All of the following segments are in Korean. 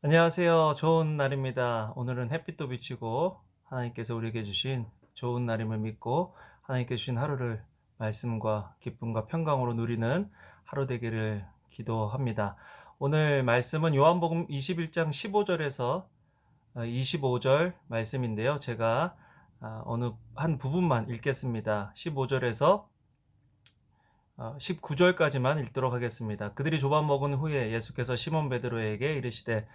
안녕하세요. 좋은 날입니다. 오늘은 햇빛도 비치고 하나님께서 우리에게 주신 좋은 날임을 믿고 하나님께 주신 하루를 말씀과 기쁨과 평강으로 누리는 하루 되기를 기도합니다. 오늘 말씀은 요한복음 21장 15절에서 25절 말씀인데요. 제가 아, 어느 한 부분만 읽겠습니다. 15절에서 19절까지만 읽도록 하겠습니다. 그들이 조밥 먹은 후에 예수께서 시몬 베드로에게 이르시되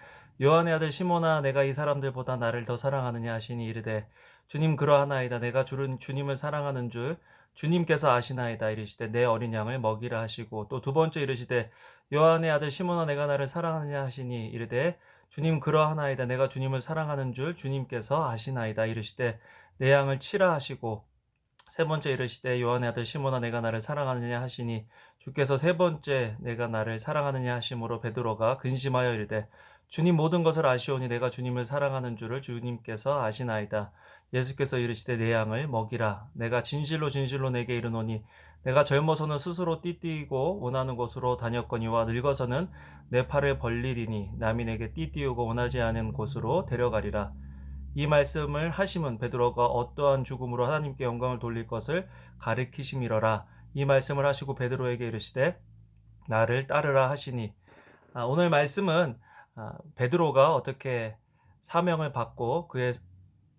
요한의 아들 시몬아 내가 이 사람들보다 나를 더 사랑하느냐 하시니 이르되 주님 그러하나이다 내가 주는 주님을 사랑하는 줄 주님께서 아시나이다 이르시되 내 어린 양을 먹이라 하시고 또 두 번째 이르시되 요한의 아들 시몬아 내가 나를 사랑하느냐 하시니 이르되 주님 그러하나이다 내가 주님을 사랑하는 줄 주님께서 아시나이다 이르시되 내 양을 치라 하시고 세 번째 이르시되 요한의 아들 시몬아 내가 나를 사랑하느냐 하시니 주께서 세 번째 내가 나를 사랑하느냐 하심으로 베드로가 근심하여 이르되 주님 모든 것을 아시오니 내가 주님을 사랑하는 줄을 주님께서 아시나이다. 예수께서 이르시되 내 양을 먹이라. 내가 진실로 진실로 내게 이르노니 내가 젊어서는 스스로 띠띠고 원하는 곳으로 다녔거니와 늙어서는 내 팔을 벌리리니 남이 내게 띠띠우고 원하지 않은 곳으로 데려가리라. 이 말씀을 하심은 베드로가 어떠한 죽음으로 하나님께 영광을 돌릴 것을 가리키심이러라. 이 말씀을 하시고 베드로에게 이르시되 나를 따르라 하시니 아, 오늘 말씀은 아, 베드로가 어떻게 사명을 받고 그의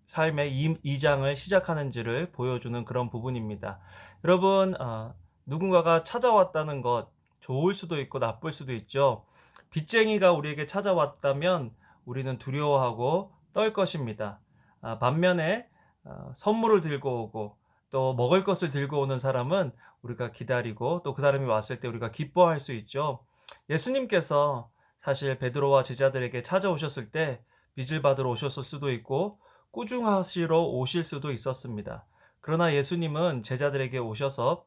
삶의 이, 장을 시작하는지를 보여주는 그런 부분입니다. 여러분 어, 누군가가 찾아왔다는 것 좋을 수도 있고 나쁠 수도 있죠. 빚쟁이가 우리에게 찾아왔다면 우리는 두려워하고 떨 것입니다. 아, 반면에 어, 선물을 들고 오고 또 먹을 것을 들고 오는 사람은 우리가 기다리고 또 그 사람이 왔을 때 우리가 기뻐할 수 있죠. 예수님께서 사실 베드로와 제자들에게 찾아오셨을 때 빚을 받으러 오셨을 수도 있고 꾸중하시러 오실 수도 있었습니다. 그러나 예수님은 제자들에게 오셔서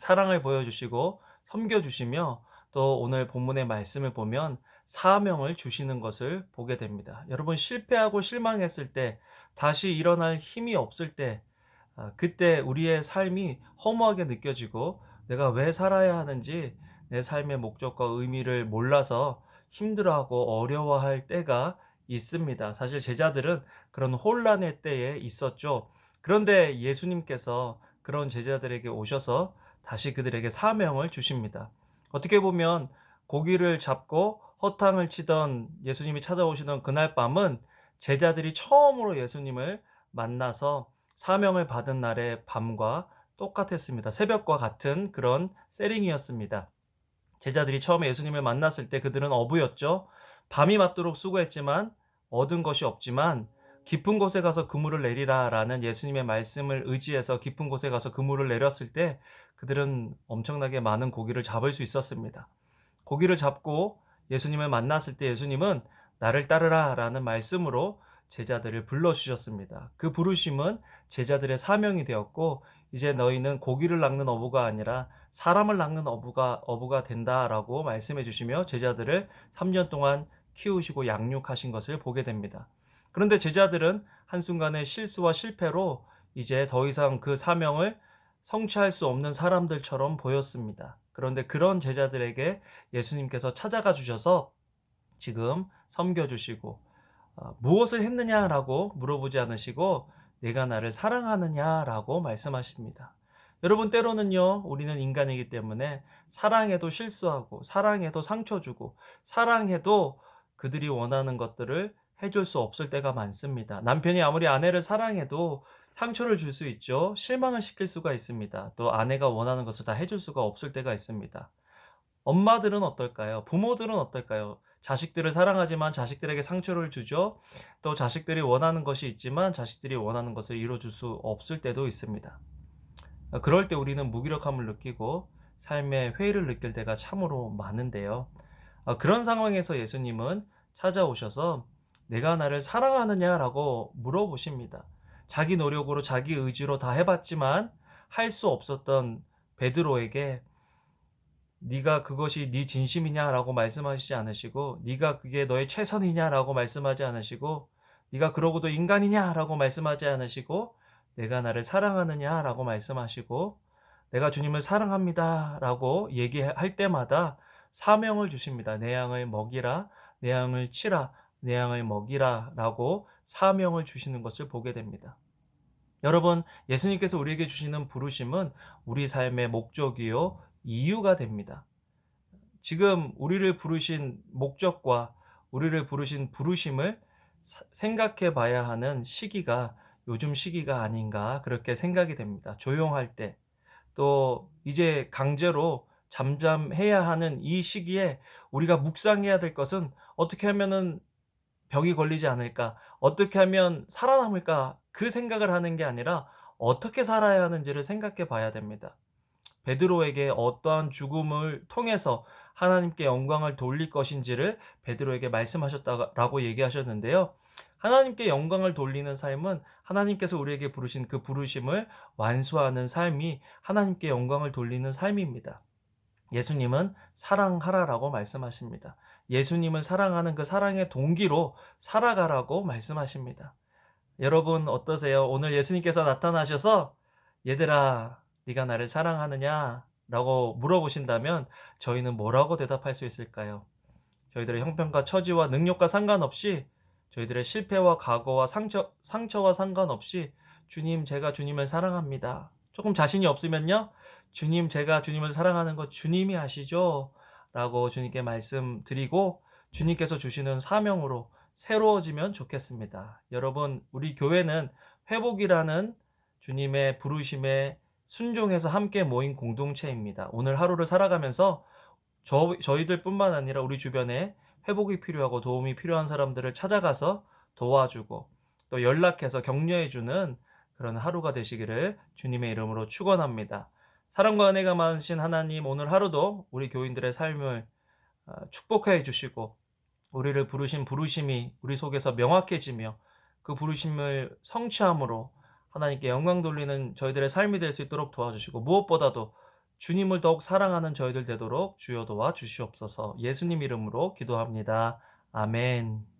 사랑을 보여주시고 섬겨주시며 또 오늘 본문의 말씀을 보면 사명을 주시는 것을 보게 됩니다. 여러분 실패하고 실망했을 때 다시 일어날 힘이 없을 때 아, 그때 우리의 삶이 허무하게 느껴지고 내가 왜 살아야 하는지 내 삶의 목적과 의미를 몰라서 힘들어하고 어려워할 때가 있습니다. 사실 제자들은 그런 혼란의 때에 있었죠. 그런데 예수님께서 그런 제자들에게 오셔서 다시 그들에게 사명을 주십니다. 어떻게 보면 고기를 잡고 허탕을 치던 예수님이 찾아오시던 그날 밤은 제자들이 처음으로 예수님을 만나서 사명을 받은 날의 밤과 똑같았습니다. 새벽과 같은 그런 세링이었습니다. 제자들이 처음에 예수님을 만났을 때 그들은 어부였죠. 밤이 맞도록 수고했지만 얻은 것이 없지만 깊은 곳에 가서 그물을 내리라 라는 예수님의 말씀을 의지해서 깊은 곳에 가서 그물을 내렸을 때 그들은 엄청나게 많은 고기를 잡을 수 있었습니다. 고기를 잡고 예수님을 만났을 때 예수님은 나를 따르라 라는 말씀으로 제자들을 불러주셨습니다. 그 부르심은 제자들의 사명이 되었고 이제 너희는 고기를 낚는 어부가 아니라 사람을 낚는 어부가 어부가 된다라고 말씀해 주시며 제자들을 3년 동안 키우시고 양육하신 것을 보게 됩니다. 그런데 제자들은 한순간의 실수와 실패로 이제 더 이상 그 사명을 성취할 수 없는 사람들처럼 보였습니다. 그런데 그런 제자들에게 예수님께서 찾아가 주셔서 지금 섬겨 주시고 어, 무엇을 했느냐라고 물어보지 않으시고 내가 나를 사랑하느냐라고 말씀하십니다. 여러분 때로는요 우리는 인간이기 때문에 사랑해도 실수하고 사랑해도 상처 주고 사랑해도 그들이 원하는 것들을 해줄 수 없을 때가 많습니다. 남편이 아무리 아내를 사랑해도 상처를 줄 수 있죠. 실망을 시킬 수가 있습니다. 또 아내가 원하는 것을 다 해줄 수가 없을 때가 있습니다. 엄마들은 어떨까요? 부모들은 어떨까요? 자식들을 사랑하지만 자식들에게 상처를 주죠. 또 자식들이 원하는 것이 있지만 자식들이 원하는 것을 이루어줄 수 없을 때도 있습니다. 그럴 때 우리는 무기력함을 느끼고 삶의 회의를 느낄 때가 참으로 많은데요. 그런 상황에서 예수님은 찾아오셔서 내가 나를 사랑하느냐라고 물어보십니다. 자기 노력으로 자기 의지로 다 해봤지만 할 수 없었던 베드로에게 네가 그것이 네 진심이냐라고 말씀하시지 않으시고 네가 그게 너의 최선이냐라고 말씀하지 않으시고 네가 그러고도 인간이냐라고 말씀하지 않으시고 내가 나를 사랑하느냐라고 말씀하시고 내가 주님을 사랑합니다라고 얘기할 때마다 사명을 주십니다. 내 양을 먹이라, 내 양을 치라, 내 양을 먹이라 라고 사명을 주시는 것을 보게 됩니다. 여러분, 예수님께서 우리에게 주시는 부르심은 우리 삶의 목적이요, 이유가 됩니다. 지금 우리를 부르신 목적과 우리를 부르신 부르심을 생각해 봐야 하는 시기가 요즘 시기가 아닌가 그렇게 생각이 됩니다. 조용할 때, 또 이제 강제로 잠잠해야 하는 이 시기에 우리가 묵상해야 될 것은 어떻게 하면은 병이 걸리지 않을까? 어떻게 하면 살아남을까? 그 생각을 하는 게 아니라 어떻게 살아야 하는지를 생각해 봐야 됩니다. 베드로에게 어떠한 죽음을 통해서 하나님께 영광을 돌릴 것인지를 베드로에게 말씀하셨다라고 얘기하셨는데요. 하나님께 영광을 돌리는 삶은 하나님께서 우리에게 부르신 그 부르심을 완수하는 삶이 하나님께 영광을 돌리는 삶입니다. 예수님은 사랑하라라고 말씀하십니다. 예수님을 사랑하는 그 사랑의 동기로 살아가라고 말씀하십니다. 여러분 어떠세요? 오늘 예수님께서 나타나셔서 얘들아 네가 나를 사랑하느냐? 라고 물어보신다면 저희는 뭐라고 대답할 수 있을까요? 저희들의 형편과 처지와 능력과 상관없이 저희들의 실패와 과거와 상처, 상처와 상관없이 주님, 제가 주님을 사랑합니다. 조금 자신이 없으면요. 주님, 제가 주님을 사랑하는 것 주님이 아시죠? 라고 주님께 말씀드리고 주님께서 주시는 사명으로 새로워지면 좋겠습니다. 여러분, 우리 교회는 회복이라는 주님의 부르심에 순종해서 함께 모인 공동체입니다. 오늘 하루를 살아가면서 저, 저희들 뿐만 아니라 우리 주변에 회복이 필요하고 도움이 필요한 사람들을 찾아가서 도와주고 또 연락해서 격려해주는 그런 하루가 되시기를 주님의 이름으로 축원합니다. 사랑과 은혜가 많으신 하나님 오늘 하루도 우리 교인들의 삶을 어, 축복해 주시고 우리를 부르신 부르심이 우리 속에서 명확해지며 그 부르심을 성취함으로 하나님께 영광 돌리는 저희들의 삶이 될 수 있도록 도와주시고 무엇보다도 주님을 더욱 사랑하는 저희들 되도록 주여 도와 주시옵소서 예수님 이름으로 기도합니다. 아멘.